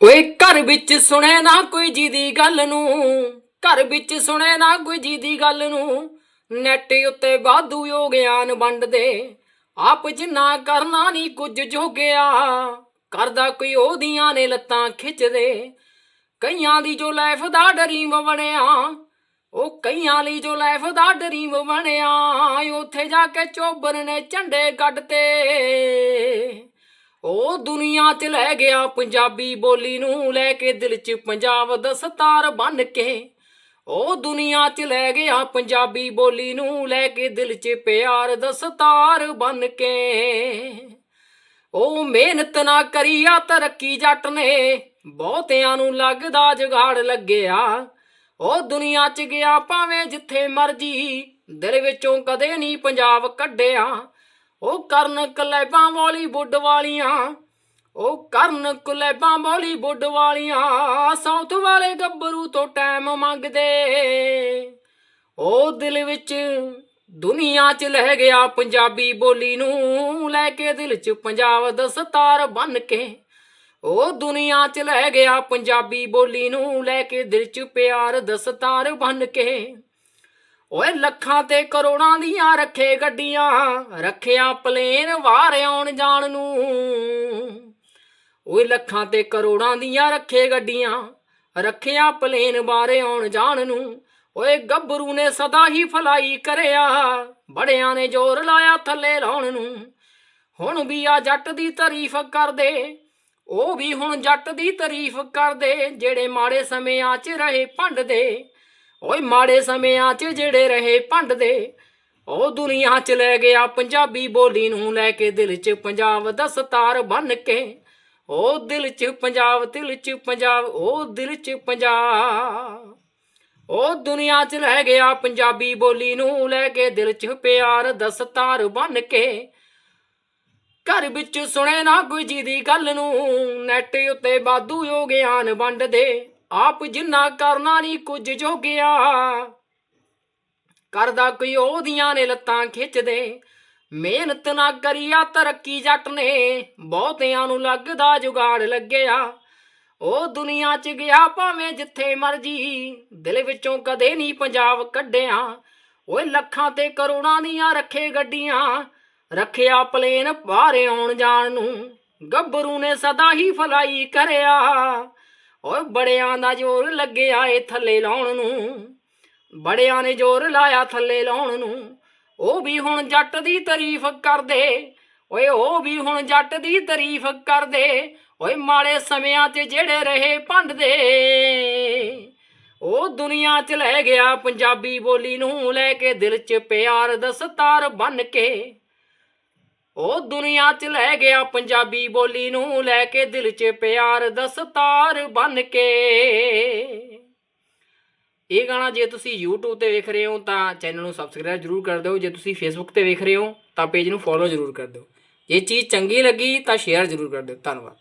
ਓਏ ਘਰ ਵਿੱਚ ਸੁਣੇ ਨਾ ਕੋਈ ਜੀ ਦੀ ਗੱਲ ਨੂੰ, ਘਰ ਵਿੱਚ ਸੁਣੇ ਨਾ ਕੋਈ ਜੀ ਦੀ ਗੱਲ ਨੂੰ। ਨੈਟ ਉੱਤੇ ਵਾਧੂ ਹੋ ਗਿਆਨ ਵੰਡਦੇ, ਆਪ ਜਿੰਨਾ ਕਰਨਾ ਨਹੀਂ ਕੁਝ ਜੋਗਿਆ। ਕਰਦਾ ਕੋਈ ਉਹਦੀਆਂ ਨੇ ਲੱਤਾਂ ਖਿੱਚਦੇ, ਕਈਆਂ ਦੀ ਜੋ ਲਾਈਫ ਦਾ ਡਰੀਮ ਬਣਿਆ, ਉਹ ਕਈਆਂ ਲਈ ਜੋ ਲਾਈਫ ਦਾ ਡਰੀਮ ਬਣਿਆ। ਉੱਥੇ ਜਾ ਕੇ ਚੋਬਰ ਨੇ ਝੰਡੇ ਕੱਢਤੇ ਉਹ ਦੁਨੀਆ 'ਚ ਲੈ ਗਿਆ ਪੰਜਾਬੀ ਬੋਲੀ ਨੂੰ ਲੈ ਕੇ ਦਿਲ 'ਚ ਪੰਜਾਬ ਦਾ ਸਤਾਰ ਬਨ ਕੇ। ਉਹ ਦੁਨੀਆ 'ਚ ਲੈ ਗਿਆ ਪੰਜਾਬੀ ਬੋਲੀ ਨੂੰ ਲੈ ਕੇ ਦਿਲ 'ਚ ਪਿਆਰ ਦਾ ਸਤਾਰ ਬਨ ਕੇ। ਉਹ ਮਿਹਨਤ ਨਾ ਕਰੀ ਆ ਤਰੱਕੀ ਜੱਟ ਨੇ, ਬਹੁਤਿਆਂ ਨੂੰ ਲੱਗਦਾ ਜਗਾੜ ਲੱਗਿਆ। ਉਹ ਦੁਨੀਆ 'ਚ ਗਿਆ ਭਾਵੇਂ ਜਿੱਥੇ ਮਰਜ਼ੀ, ਦਿਲ ਵਿੱਚੋਂ ਕਦੇ ਨਹੀਂ ਪੰਜਾਬ ਕੱਢਿਆ। ਉਹ ਕਰਨ ਕਲੈਬਾਂ ਬਾਲੀਵੁੱਡ ਵਾਲੀਆਂ, ਉਹ ਕਰਨ ਕਲੈਬਾਂ ਬਾਲੀਵੁੱਡ ਵਾਲੀਆਂ ਸਾਊਥ ਵਾਲੇ ਗੱਭਰੂ ਤੋਂ ਟਾਈਮ ਮੰਗਦੇ। ਉਹ ਦਿਲ ਵਿੱਚ ਦੁਨੀਆ 'ਚ ਲੈ ਗਿਆ ਪੰਜਾਬੀ ਬੋਲੀ ਨੂੰ, ਲੈ ਕੇ ਦਿਲ 'ਚ ਪੰਜਾਬ ਦਾ ਸਤਾਰ ਬਨ ਕੇ। ਉਹ ਦੁਨੀਆ 'ਚ ਲੈ ਗਿਆ ਪੰਜਾਬੀ ਬੋਲੀ ਨੂੰ, ਲੈ ਕੇ ਦਿਲ 'ਚ ਪਿਆਰ ਦਸਤਾਰ ਸਤਾਰ ਕੇ। ਓਏ ਲੱਖਾਂ ਤੇ ਕਰੋੜਾਂ ਦੀਆਂ ਰੱਖੇ ਗੱਡੀਆਂ, ਰੱਖਿਆ ਪਲੇਨ ਵਾਰ ਆਉਣ ਜਾਣ ਨੂੰ। ਓਏ ਲੱਖਾਂ ਤੇ ਕਰੋੜਾਂ ਦੀਆਂ ਰੱਖੇ ਗੱਡੀਆਂ, ਰੱਖਿਆ ਪਲੇਨ ਵਾਰ ਆਉਣ ਜਾਣ ਨੂੰ। ਓਏ ਗੱਭਰੂ ਨੇ ਸਦਾ ਹੀ ਫਲਾਈ ਕਰਿਆ, ਬੜਿਆਂ ਨੇ ਜ਼ੋਰ ਲਾਇਆ ਥੱਲੇ ਲਾਉਣ ਨੂੰ। ਹੁਣ ਵੀ ਆ ਜੱਟ ਦੀ ਤਾਰੀਫ ਕਰਦੇ, ਉਹ ਵੀ ਹੁਣ ਜੱਟ ਦੀ ਤਾਰੀਫ ਕਰਦੇ, ਜਿਹੜੇ ਮਾੜੇ ਸਮਿਆਂ 'ਚ ਰਹੇ ਭੰਡਦੇ। ਓਏ ਮਾੜੇ ਸਮਿਆਂ 'ਚ ਜਿਹੜੇ ਰਹੇ ਭੰਡਦੇ ਉਹ ਦੁਨੀਆ 'ਚ ਲੈ ਗਿਆ ਪੰਜਾਬੀ ਬੋਲੀ ਨੂੰ ਲੈ ਕੇ ਦਿਲ 'ਚ ਪੰਜਾਬ ਦਾ ਸਤਾਰ ਬਨ ਕੇ। ਉਹ ਦਿਲ 'ਚ ਪੰਜਾਬ, ਦਿਲ 'ਚ ਪੰਜਾਬ, ਉਹ ਦਿਲ 'ਚ ਪੰਜਾਬ। ਉਹ ਦੁਨੀਆ 'ਚ ਲੈ ਗਿਆ ਪੰਜਾਬੀ ਬੋਲੀ ਨੂੰ ਲੈ ਕੇ ਦਿਲ 'ਚ ਪਿਆਰ ਦਾ ਸਤਾਰ ਬਨ ਕੇ। ਘਰ ਵਿੱਚ ਸੁਣੇ ਨਾ ਕੋਈ ਜੀ ਦੀ ਗੱਲ ਨੂੰ, ਨੈਟ ਉੱਤੇ ਬਾਦੂ ਹੋ ਗਿਆਨ ਵੰਡਦੇ ਆਪ ਜਿੰਨਾ ਕਰਨਾ ਨਹੀਂ ਕੁਝ ਜੋਗਿਆ। ਕਰਦਾ ਕੋਈ ਉਹਦੀਆਂ ਨੇ ਲੱਤਾਂ ਖਿੱਚਦੇ। ਮਿਹਨਤ ਨਾ ਕਰੀਆ, ਤਰੱਕੀ ਜੱਟ ਨੇ। ਬਹੁਤਿਆਂ ਨੂੰ ਲੱਗਦਾ ਜੁਗਾੜ ਲੱਗਿਆ। ਉਹ ਦੁਨੀਆ 'ਚ ਗਿਆ ਭਾਵੇਂ ਜਿੱਥੇ ਮਰਜ਼ੀ। ਦਿਲ ਵਿੱਚੋਂ ਕਦੇ ਨਹੀਂ ਪੰਜਾਬ ਕੱਢਿਆ। ਓਏ ਲੱਖਾਂ ਤੇ ਕਰੋੜਾਂ ਦੀਆਂ ਰੱਖੇ ਗੱਡੀਆਂ। ਰੱਖਿਆ ਪਲੇਨ ਬਾਹਰ ਆਉਣ ਜਾਣ ਨੂੰ। ਗੱਭਰੂ ਨੇ ਸਦਾ ਹੀ ਫਲਾਈ ਕਰਿਆ। ਓਏ ਬੜਿਆਂ ਦਾ ਜ਼ੋਰ ਲੱਗਿਆ ਏ ਥੱਲੇ ਲਾਉਣ ਨੂੰ। ਬੜਿਆਂ ਨੇ ਜ਼ੋਰ ਲਾਇਆ ਥੱਲੇ ਲਾਉਣ ਨੂੰ। ਉਹ ਵੀ ਹੁਣ ਜੱਟ ਦੀ ਤਾਰੀਫ ਕਰਦੇ। ਓਏ ਉਹ ਵੀ ਹੁਣ ਜੱਟ ਦੀ ਤਾਰੀਫ ਕਰਦੇ। ਓਏ ਮਾੜੇ ਸਮਿਆਂ 'ਚ ਜਿਹੜੇ ਰਹੇ ਭੰਡਦੇ। ਉਹ ਦੁਨੀਆ 'ਚ ਲੈ ਗਿਆ ਪੰਜਾਬੀ ਬੋਲੀ ਨੂੰ ਲੈ ਕੇ ਦਿਲ 'ਚ ਪਿਆਰ ਦਸਤਾਰ ਸਤਾਰ ਬਨ ਕੇ। ਉਹ ਦੁਨੀਆ 'ਚ ਲੈ ਗਿਆ ਪੰਜਾਬੀ ਬੋਲੀ ਨੂੰ ਲੈ ਕੇ ਦਿਲ 'ਚ ਪਿਆਰ ਦਸਤਾਰ ਸਤਾਰ ਬਨ ਕੇ। ਇਹ ਗਾਣਾ ਜੇ ਤੁਸੀਂ YouTube ਤੇ ਵੇਖ ਰਹੇ ਹੋ ਤਾਂ ਚੈਨਲ ਨੂੰ ਸਬਸਕ੍ਰਾਈਬ ਜਰੂਰ ਕਰ ਦਿਓ। ਜੇ ਤੁਸੀਂ Facebook ਤੇ ਵੇਖ ਰਹੇ ਹੋ ਤਾਂ ਪੇਜ ਨੂੰ ਫੋਲੋ ਜਰੂਰ ਕਰ ਦਿਓ। ਜੇ ਚੀਜ਼ ਚੰਗੀ ਲੱਗੀ ਤਾਂ ਸ਼ੇਅਰ ਜਰੂਰ ਕਰ ਦਿਓ। ਧੰਨਵਾਦ।